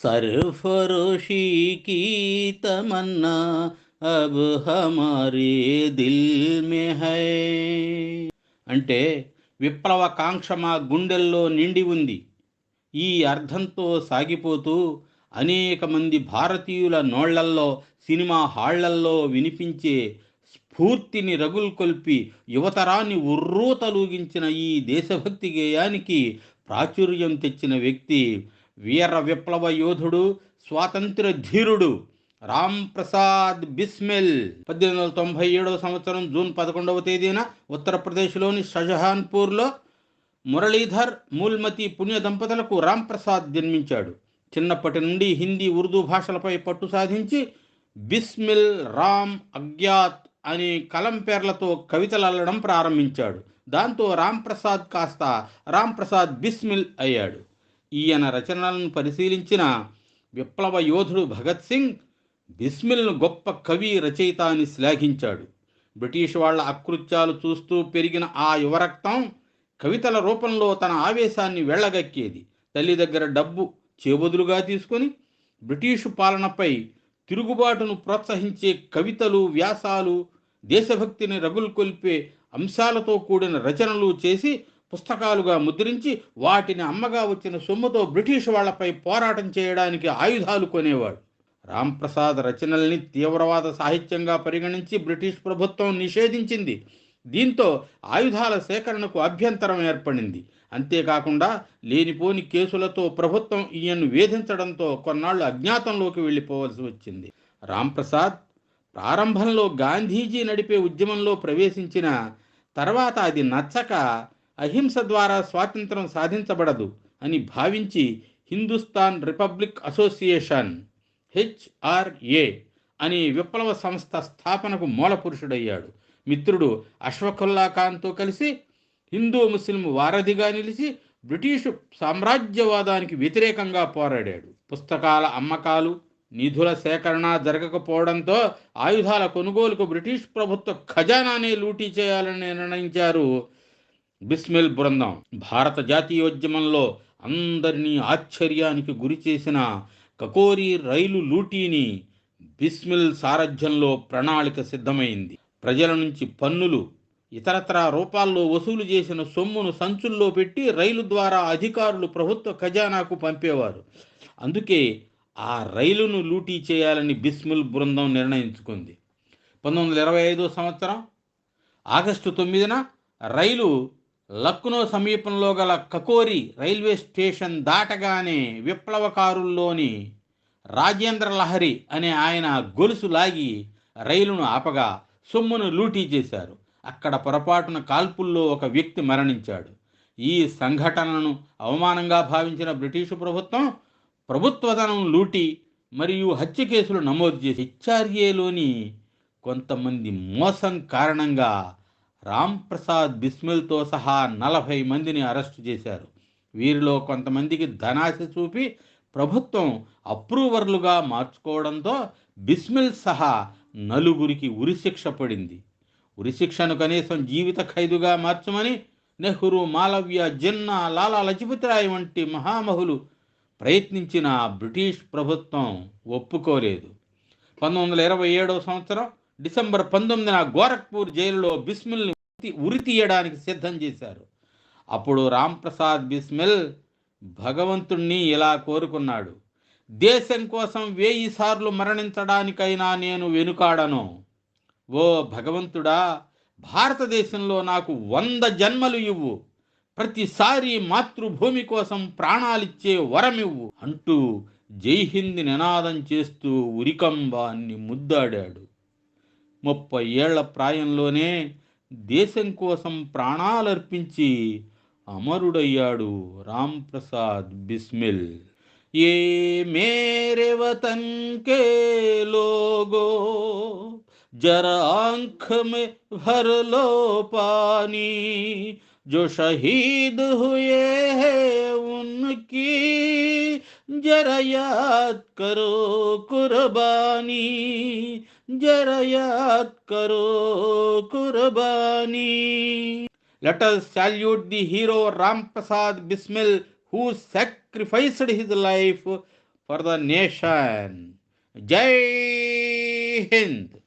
सरफरोशी की तमन्ना अब हमारे దిల్ में है అంటే విప్లవ కాంక్ష మా గుండెల్లో నిండి ఉంది ఈ అర్థంతో సాగిపోతూ అనేక మంది భారతీయుల నోళ్లల్లో సినిమా హాళ్లల్లో వినిపించే స్ఫూర్తిని రగుల్కొల్పి యువతరాన్ని ఉర్రూతలూగించిన ఈ దేశభక్తి గేయానికి ప్రాచుర్యం తెచ్చిన వ్యక్తి వీర విప్లవ యోధుడు స్వాతంత్ర ధీరుడు రామ్ ప్రసాద్ బిస్మిల్. పద్దెనిమిది వందల తొంభై ఏడవ సంవత్సరం జూన్ పదకొండవ తేదీన ఉత్తరప్రదేశ్లోని షజహాన్పూర్లో మురళీధర్ మూల్మతి పుణ్య దంపతులకు రామ్ ప్రసాద్ జన్మించాడు. చిన్నప్పటి నుండి హిందీ ఉర్దూ భాషలపై పట్టు సాధించి బిస్మిల్ రామ్ అజ్ఞాత్ అనే కలం పేర్లతో కవితలు అల్లడం ప్రారంభించాడు. దాంతో రామ్ ప్రసాద్ కాస్త రామ్ ప్రసాద్ బిస్మిల్ అయ్యాడు. ఈయన రచనలను పరిశీలించిన విప్లవ యోధుడు భగత్ సింగ్ బిస్మిల్ను గొప్ప కవి రచయిత అని శ్లాఘించాడు. బ్రిటిష్ వాళ్ళ అకృత్యాలు చూస్తూ పెరిగిన ఆ యువరక్తం కవితల రూపంలో తన ఆవేశాన్ని వెళ్ళగక్కేది తల్లి దగ్గర డబ్బు చేబదులుగా తీసుకొని బ్రిటిషు పాలనపై తిరుగుబాటును ప్రోత్సహించే కవితలు వ్యాసాలు దేశభక్తిని రగులు కొల్పే అంశాలతో కూడిన రచనలు చేసి పుస్తకాలుగా ముద్రించి వాటిని అమ్మగా వచ్చిన సొమ్ముతో బ్రిటిష్ వాళ్ళపై పోరాటం చేయడానికి ఆయుధాలు కొనేవాడు. రాంప్రసాద్ రచనల్ని తీవ్రవాద సాహిత్యంగా పరిగణించి బ్రిటిష్ ప్రభుత్వం నిషేధించింది. దీంతో ఆయుధాల సేకరణకు అభ్యంతరం ఏర్పడింది. అంతేకాకుండా లేనిపోని కేసులతో ప్రభుత్వం ఈయన్ను వేధించడంతో కొన్నాళ్ళు అజ్ఞాతంలోకి వెళ్ళిపోవలసి వచ్చింది. రాంప్రసాద్ ప్రారంభంలో గాంధీజీ నడిపే ఉద్యమంలో ప్రవేశించిన తర్వాత అది నచ్చక అహింస ద్వారా స్వాతంత్రం సాధించబడదు అని భావించి హిందుస్థాన్ రిపబ్లిక్ అసోసియేషన్ హెచ్ఆర్ఏ అనే విప్లవ సంస్థ స్థాపనకు మూలపురుషుడయ్యాడు. మిత్రుడు అశ్వఖుల్లా ఖాన్తో కలిసి హిందూ ముస్లిం వారధిగా నిలిచి బ్రిటిషు సామ్రాజ్యవాదానికి వ్యతిరేకంగా పోరాడాడు. పుస్తకాల అమ్మకాలు నిధుల సేకరణ జరగకపోవడంతో ఆయుధాల కొనుగోలుకు బ్రిటిష్ ప్రభుత్వ ఖజానానే లూటీ చేయాలని నిర్ణయించారు బిస్మిల్ బృందం. భారత జాతీయోద్యమంలో అందరినీ ఆశ్చర్యానికి గురి చేసిన కకోరి రైలు లూటీని బిస్మిల్ సారథ్యంలో ప్రణాళిక సిద్ధమైంది. ప్రజల నుంచి పన్నులు ఇతరతర రూపాల్లో వసూలు చేసిన సొమ్మును సంచుల్లో పెట్టి రైలు ద్వారా అధికారులు ప్రభుత్వ ఖజానాకు పంపేవారు. అందుకే ఆ రైలును లూటీ చేయాలని బిస్మిల్ బృందం నిర్ణయించుకుంది. పంతొమ్మిది వందల ఇరవై ఐదో సంవత్సరం ఆగస్టు తొమ్మిదిన రైలు లక్నో సమీపంలో గల కకోరి రైల్వే స్టేషన్ దాటగానే విప్లవకారుల్లోని రాజేంద్ర లహరి అనే ఆయన గొలుసు లాగి రైలును ఆపగా సొమ్మును లూటీ చేశారు. అక్కడ పొరపాటున కాల్పుల్లో ఒక వ్యక్తి మరణించాడు. ఈ సంఘటనను అవమానంగా భావించిన బ్రిటిషు ప్రభుత్వం ప్రభుత్వధనం లూటీ మరియు హత్య కేసులు నమోదు చేసి హెచ్ఆర్ఏలోని కొంతమంది మోసం కారణంగా రామ్ ప్రసాద్ బిస్మిల్తో సహా నలభై మందిని అరెస్టు చేశారు. వీరిలో కొంతమందికి ధనాశ చూపి ప్రభుత్వం అప్రూవర్లుగా మార్చుకోవడంతో బిస్మిల్ సహా నలుగురికి ఉరిశిక్ష పడింది. ఉరిశిక్షను కనీసం జీవిత ఖైదుగా మార్చమని నెహ్రూ మాలవ్య జిన్నా లాలా లజపతిరాయ్ వంటి మహామహులు ప్రయత్నించిన బ్రిటిష్ ప్రభుత్వం ఒప్పుకోలేదు. పంతొమ్మిది వందల ఇరవై ఏడవ సంవత్సరం డిసెంబర్ పంతొమ్మిదిన గోరఖ్పూర్ జైలులో బిస్మిల్ని ఉరి- తీయడానికి సిద్ధం చేశారు. అప్పుడు రాంప్రసాద్ బిస్మిల్ భగవంతుణ్ణి ఇలా కోరుకున్నాడు. దేశం కోసం వేయి సార్లు మరణించడానికైనా నేను వెనుకాడను. ఓ భగవంతుడా భారతదేశంలో నాకు వంద జన్మలు ఇవ్వు. ప్రతిసారి మాతృభూమి కోసం ప్రాణాలిచ్చే వరమివ్వు అంటూ జై హింద్ నినాదం చేస్తూ ఉరికంబాన్ని ముద్దాడాడు. ముప్పై ఏళ్ళ ప్రాయంలోనే దేశం కోసం ప్రాణాలర్పించి అమరుడయ్యాడు రామ్ ప్రసాద్ బిస్మిల్. ఏ మేరే వతన్ కే లోగో జర ఆంఖ మే భర్లో పానీ जो शहीद हुए हैं उनकी जरा याद करो कुर्बानी, जरा याद करो कुर्बानी। Let us salute the hero Ram Prasad Bismil who sacrificed his life for the nation Jai Hind